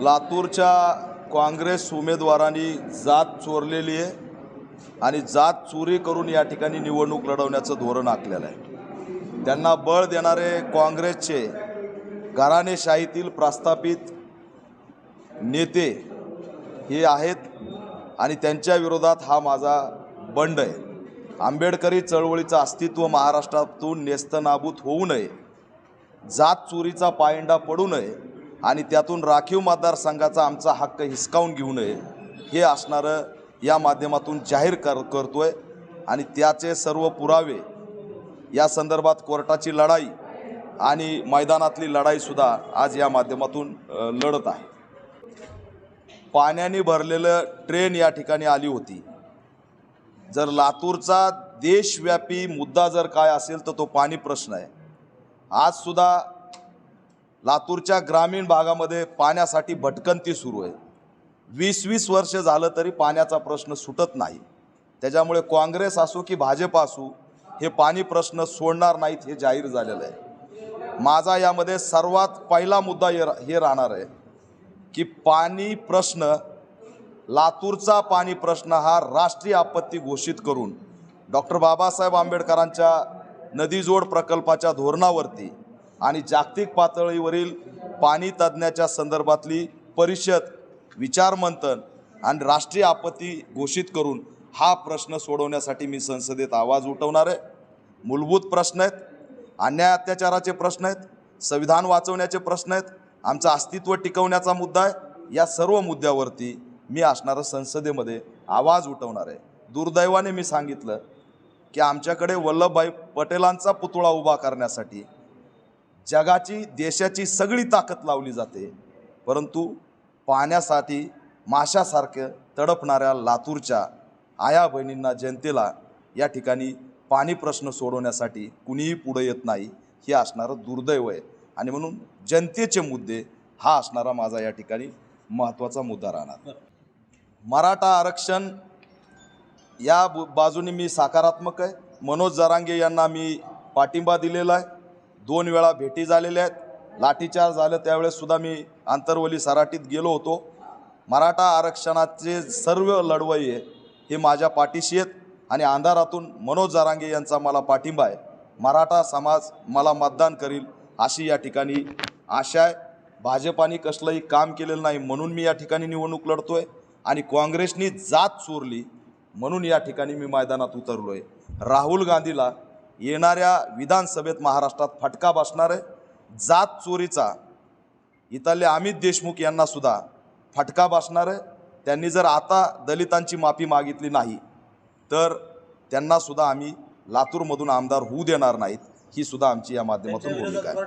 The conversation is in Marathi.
लातूरच्या काँग्रेस उमेदवारांनी जात चोरलेली आहे आणि जात चोरी करून या ठिकाणी निवडणूक लढवण्याचं धोरण आखलेलं आहे. त्यांना बळ देणारे काँग्रेसचे घराणेशाहीतील प्रस्थापित नेते हे आहेत आणि त्यांच्या विरोधात हा माझा बंड आहे. आंबेडकरी चळवळीचं अस्तित्व महाराष्ट्रातून नेस्तनाबूत होऊ नये. जात चोरीचा पायंडा पडू नये. आणि त्यातून राखीव मतदारसंघाचा आमचा हक्क हिसकावून घेऊ नये हे असणारं या माध्यमातून जाहीर कर करतोय. आणि त्याचे सर्व पुरावे या संदर्भात कोर्टाची लढाई आणि मैदानातली लढाईसुद्धा आज या माध्यमातून लढत आहे. पाण्याने भरलेलं ट्रेन या ठिकाणी आली होती. जर लातूरचा देशव्यापी मुद्दा जर काय असेल तर तो पाणी प्रश्न आहे. आजसुद्धा लातूरच्या ग्रामीण भागामध्ये पाण्यासाठी भटकंती सुरू आहे. वीस वीस वर्ष झालं तरी पाण्याचा प्रश्न सुटत नाही. त्याच्यामुळे काँग्रेस असो की भाजप असू हे पाणी प्रश्न सोडणार नाहीत हे जाहीर झालेलं आहे. माझा यामध्ये सर्वात पहिला मुद्दा हे रा- हे राहणार आहे की पाणी प्रश्न लातूरचा पाणी प्रश्न हा राष्ट्रीय आपत्ती घोषित करून डॉक्टर बाबासाहेब आंबेडकरांच्या नदीजोड प्रकल्पाच्या धोरणावरती आणि जागतिक पातळीवरील पाणी तज्ज्ञाच्या संदर्भातली परिषद विचारमंथन आणि राष्ट्रीय आपत्ती घोषित करून हा प्रश्न सोडवण्यासाठी मी संसदेत आवाज उठवणार आहे. मूलभूत प्रश्न आहेत अन्याय अत्याचाराचे प्रश्न आहेत संविधान वाचवण्याचे प्रश्न आहेत आमचं अस्तित्व टिकवण्याचा मुद्दा आहे. या सर्व मुद्द्यावरती मी असणारं संसदेमध्ये आवाज उठवणार आहे. दुर्दैवाने मी सांगितलं की आमच्याकडे वल्लभभाई पटेलांचा पुतळा उभा करण्यासाठी जगाची देशाची सगळी ताकद लावली जाते. परंतु पाण्यासाठी माशासारखं तडपणाऱ्या लातूरच्या आया बहिणींना जनतेला या ठिकाणी पाणी प्रश्न सोडवण्यासाठी कुणीही पुढे येत नाही हे असणारं दुर्दैव आहे. आणि म्हणून जनतेचे मुद्दे हा असणारा माझा या ठिकाणी महत्त्वाचा मुद्दा राहणार. मराठा आरक्षण या बाजूने मी सकारात्मक आहे. मनोज जरांगे यांना मी पाठिंबा दिलेला आहे. दोन वेळा भेटी झालेल्या आहेत. लाठीचार्ज झालं त्यावेळेस सुद्धा मी आंतरवली सराटीत गेलो होतो. मराठा आरक्षणाचे सर्व लढवई आहे हे माझ्या पाठीशी आहेत आणि अंधारातून मनोज जारांगे यांचा मला पाठिंबा आहे. मराठा समाज मला मतदान करील अशी या ठिकाणी आशा आहे. भाजपाने कसलंही काम केलेलं नाही म्हणून मी या ठिकाणी निवडणूक लढतो आहे आणि काँग्रेसनी जात चोरली म्हणून या ठिकाणी मी मैदानात उतरलो आहे राहुल गांधीला येणाऱ्या विधानसभेत महाराष्ट्रात फटका बसणार आहे. जात चोरीचा इथले अमित देशमुख यांनासुद्धा फटका बसणार आहे. त्यांनी जर आता दलितांची माफी मागितली नाही तर त्यांनासुद्धा आम्ही लातूरमधून आमदार होऊ देणार नाहीत ही सुद्धा आमची या माध्यमातून भूमिका आहे.